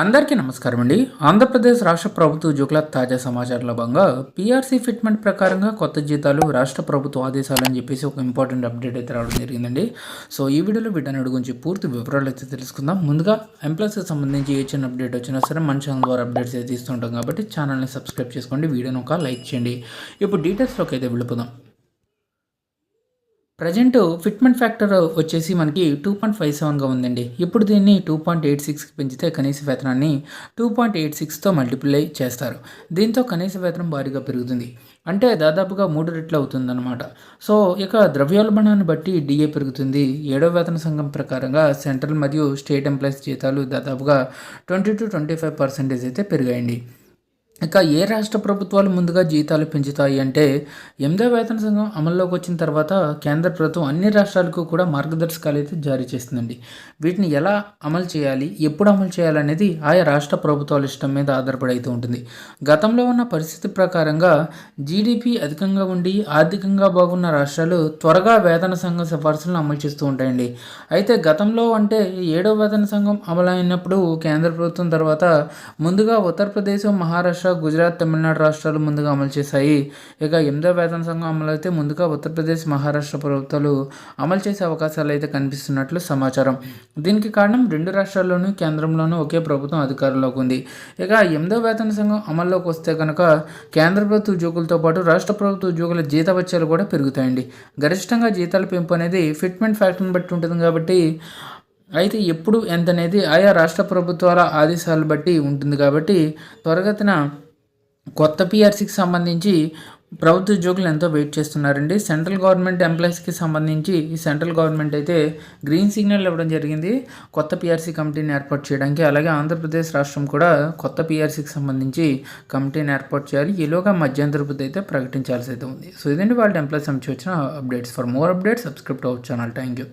అందరికీ నమస్కారం అండి. ఆంధ్రప్రదేశ్ రాష్ట్ర ప్రభుత్వ ఉద్యోగుల తాజా సమాచారంలో భాగంగా పీఆర్సీ ఫిట్మెంట్ ప్రకారంగా కొత్త జీతాలు రాష్ట్ర ప్రభుత్వ ఆదేశాలు అని చెప్పేసి ఒక ఇంపార్టెంట్ అప్డేట్ అయితే రావడం జరిగిందండి. సో ఈ వీడియోలో వీటన్నిటి గురించి పూర్తి వివరాలు అయితే తెలుసుకుందాం. ముందుగా ఎంప్లాయీస్కి సంబంధించి ఏ చిన్న అప్డేట్ వచ్చినా సరే మన ఛానల్ ద్వారా అప్డేట్స్ అయితే ఇస్తుంటాం కాబట్టి ఛానల్ని సబ్స్క్రైబ్ చేసుకోండి. వీడియోని ఒక లైక్ చేయండి. ఇప్పుడు డీటెయిల్స్లోకి అయితే వెళ్ళిపోదాం. ప్రజెంట్ ఫిట్మెంట్ ఫ్యాక్టర్ వచ్చేసి మనకి టూ పాయింట్ ఫైవ్ సెవెన్గా ఉందండి. ఇప్పుడు దీన్ని టూ పాయింట్ ఎయిట్ సిక్స్కి పెంచితే కనీస వేతనాన్ని టూ పాయింట్ ఎయిట్ సిక్స్తో మల్టిప్లై చేస్తారు. దీంతో కనీస వేతనం భారీగా పెరుగుతుంది. అంటే దాదాపుగా మూడు రెట్లు అవుతుందన్నమాట. సో ఇక ద్రవ్యోల్బణాన్ని బట్టి డిఏ పెరుగుతుంది. ఏడో వేతన సంఘం ప్రకారంగా సెంట్రల్ మరియు స్టేట్ ఎంప్లాయీస్ జీతాలు దాదాపుగా twenty two twenty five percentage అయితే పెరిగాయండి. ఇక ఏ రాష్ట్ర ప్రభుత్వాలు ముందుగా జీతాలు పెంచుతాయి అంటే ఎనిమిదో వేతన సంఘం అమల్లోకి వచ్చిన తర్వాత కేంద్ర ప్రభుత్వం అన్ని రాష్ట్రాలకు కూడా మార్గదర్శకాలు అయితే జారీ చేస్తుందండి. వీటిని ఎలా అమలు చేయాలి ఎప్పుడు అమలు చేయాలనేది ఆయా రాష్ట్ర ప్రభుత్వాల ఇష్టం మీద ఆధారపడి అయితే ఉంటుంది. గతంలో ఉన్న పరిస్థితి ప్రకారంగా జీడిపి అధికంగా ఉండి ఆర్థికంగా బాగున్న రాష్ట్రాలు త్వరగా వేతన సంఘం సిఫార్సులను అమలు చేస్తూ ఉంటాయండి. అయితే గతంలో అంటే ఏడో వేతన సంఘం అమలైనప్పుడు కేంద్ర ప్రభుత్వం తర్వాత ముందుగా ఉత్తరప్రదేశ్ మహారాష్ట్ర గుజరాత్ తమిళనాడు రాష్ట్రాలు ముందుగా అమలు చేశాయి. ఇక ఎనిమిదో వేతన సంఘం అమలు అయితే ముందుగా ఉత్తరప్రదేశ్ మహారాష్ట్ర ప్రభుత్వాలు అమలు చేసే అవకాశాలు అయితే కనిపిస్తున్నట్లు సమాచారం. దీనికి కారణం రెండు రాష్ట్రాల్లోనూ కేంద్రంలోనూ ఒకే ప్రభుత్వం అధికారంలోకి ఉంది. ఇక ఎనిమిదో వేతన సంఘం అమల్లోకి వస్తే కనుక కేంద్ర ప్రభుత్వ ఉద్యోగులతో పాటు రాష్ట్ర ప్రభుత్వ ఉద్యోగుల జీతవత్యాలు కూడా పెరుగుతాయండి. గరిష్టంగా జీతాల పెంపు అనేది ఫిట్మెంట్ ఫ్యాక్టర్ని బట్టి ఉంటుంది కాబట్టి అయితే ఎప్పుడు ఎంత అనేది ఆయా రాష్ట్ర ప్రభుత్వాల ఆదేశాలు బట్టి ఉంటుంది కాబట్టి త్వరగతిన కొత్త పిఆర్సీకి సంబంధించి ప్రభుత్వ ఉద్యోగులు ఎంతో వెయిట్ చేస్తున్నారండి. సెంట్రల్ గవర్నమెంట్ ఎంప్లాయీస్కి సంబంధించి ఈ సెంట్రల్ గవర్నమెంట్ అయితే గ్రీన్ సిగ్నల్ ఇవ్వడం జరిగింది. కొత్త పిఆర్సీ కమిటీని ఏర్పాటు చేయడానికి అలాగే ఆంధ్రప్రదేశ్ రాష్ట్రం కూడా కొత్త పిఆర్సీకి సంబంధించి కమిటీని ఏర్పాటు చేయాలి. ఈలోగా మధ్యంతర అయితే ప్రకటించాల్సి అయితే ఉంది. సో ఇదండి వాళ్ళ ఎంప్లాయీస్ సంబంధించి వచ్చిన updates. For more updates subscribe to our channel. Thank you